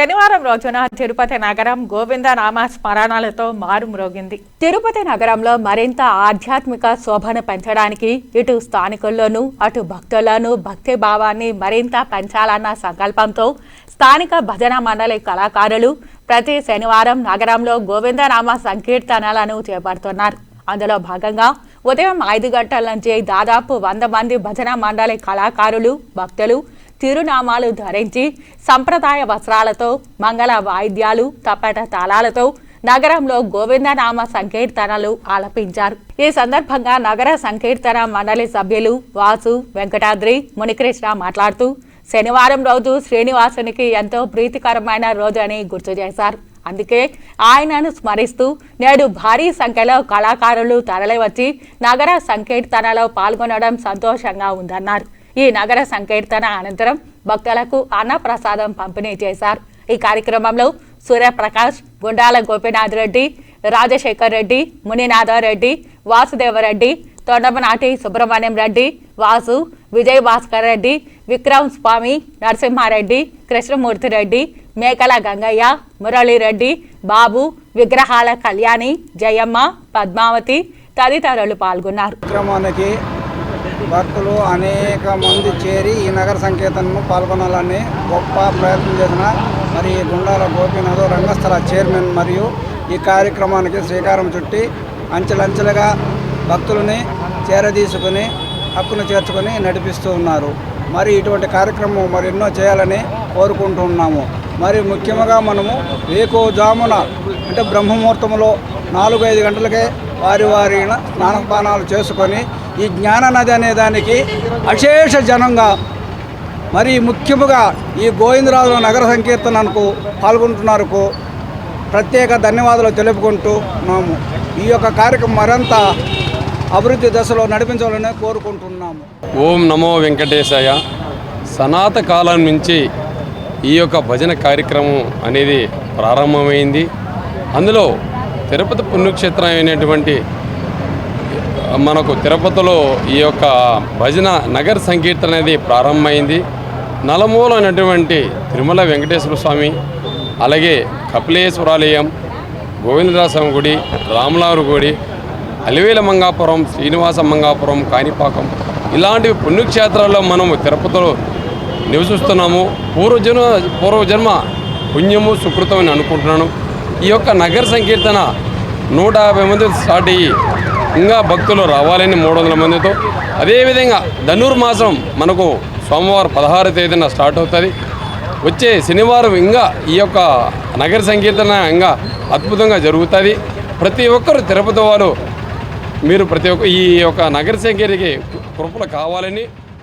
శనివారం రోజున తిరుపతి నగరం గోవిందనామ స్మరణలతో మారుమ్రోగింది. తిరుపతి నగరంలో మరింత ఆధ్యాత్మిక శోభను పెంచడానికి ఇటు స్థానికుల్లోనూ అటు భక్తుల్లోనూ భక్తి భావాన్ని మరింత పెంచాలన్న సంకల్పంతో స్థానిక భజన మండలి కళాకారులు ప్రతి శనివారం నగరంలో గోవిందనామ సంకీర్తనలను చేపడుతున్నారు. అందులో భాగంగా ఉదయం ఐదు గంటల నుంచి దాదాపు వంద మంది భజన మండలి కళాకారులు భక్తులు తిరునామాలు ధరించి సంప్రదాయ వస్త్రాలతో మంగళ వాయిద్యాలు తప్పట తాళాలతో నగరంలో గోవిందనామ సంకీర్తనలు ఆలపించారు. ఈ సందర్భంగా నగర సంకీర్తన మండలి సభ్యులు వాసు వెంకటాద్రి మునికృష్ణ మాట్లాడుతూ శనివారం రోజు శ్రీనివాసునికి ఎంతో ప్రీతికరమైన రోజు అని గుర్తు చేశారు. అందుకే ఆయనను స్మరిస్తూ నేడు భారీ సంఖ్యలో కళాకారులు తరలివచ్చి నగర సంకీర్తనలో పాల్గొనడం సంతోషంగా ఉందన్నారు. ఈ నగర సంకీర్తన అనంతరం భక్తులకు అన్నప్రసాదం పంపిణీ చేశారు. ఈ కార్యక్రమంలో సూర్యప్రకాష్ గుండాల గోపీనాథ్ రెడ్డి రాజశేఖర్ రెడ్డి మునినాథరెడ్డి వాసుదేవరెడ్డి తొండమనాటి సుబ్రహ్మణ్యం రెడ్డి వాసు విజయ్ భాస్కర్ రెడ్డి విక్రమ్ స్వామి నరసింహారెడ్డి కృష్ణమూర్తి రెడ్డి మేకల గంగయ్య మురళీరెడ్డి బాబు విగ్రహాల కళ్యాణి జయమ్మ పద్మావతి తదితరులు పాల్గొన్నారు. భక్తులు అనేక మంది చేరి ఈ నగర సంకీర్తనను పాల్గొనాలని గొప్ప ప్రయత్నం చేసిన మరి గుండాల గోపీనాథ్ రంగస్థల చైర్మన్ మరియు ఈ కార్యక్రమానికి శ్రీకారం చుట్టి అంచెలంచెలుగా భక్తులని చేరదీసుకుని హక్కును చేర్చుకొని నడిపిస్తూ ఉన్నారు. మరి ఇటువంటి కార్యక్రమం మరి ఎన్నో చేయాలని కోరుకుంటున్నాము మరి ముఖ్యంగా మనము వేకోజామున అంటే బ్రహ్మముహూర్తంలో నాలుగు ఐదు గంటలకే వారి వారి స్నానపానాలు చేసుకొని ఈ జ్ఞాన నది అనే దానికి అశేష జనంగా మరి ముఖ్యముగా ఈ గోవిందరాజు నగర సంకీర్తనకు పాల్గొంటున్నారుకు ప్రత్యేక ధన్యవాదాలు తెలుపుకుంటున్నాము ఈ యొక్క కార్యక్రమం మరింత అభివృద్ధి దశలో నడిపించాలని కోరుకుంటున్నాము. ఓం నమో వెంకటేశాయ. సనాత కాలం నుంచి ఈ యొక్క భజన కార్యక్రమం అనేది ప్రారంభమైంది. అందులో తిరుపతి పుణ్యక్షేత్రం అయినటువంటి మనకు తిరుపతిలో ఈ యొక్క భజన నగర సంకీర్తన అనేది ప్రారంభమైంది. నలమూలైనటువంటి తిరుమల వెంకటేశ్వర స్వామి అలాగే కపిలేశ్వరాలయం గోవిందరాస్వామి గుడి రామలారు గుడి అలివేల మంగాపురం శ్రీనివాస మంగాపురం కాణిపాకం ఇలాంటి పుణ్యక్షేత్రాల్లో మనము తిరుపతిలో నివసిస్తున్నాము. పూర్వజన్మ పూర్వజన్మ పుణ్యము సుకృతం అని అనుకుంటున్నాను. ఈ యొక్క నగర సంకీర్తన నూట యాభై మంది స్టార్ట్ అయ్యి ఇంకా భక్తులు రావాలని మూడు వందల మందితో. అదేవిధంగా ధనుర్మాసం మనకు సోమవారం పదహారు తేదీన స్టార్ట్ అవుతుంది. వచ్చే శనివారం ఇంకా ఈ యొక్క నగర సంకీర్తన ఇంకా అద్భుతంగా జరుగుతుంది. ప్రతి ఒక్కరు తిరుపతి వారు మీరు ప్రతి ఒక్క ఈ యొక్క నగర సంకీర్తికి కృపలు కావాలని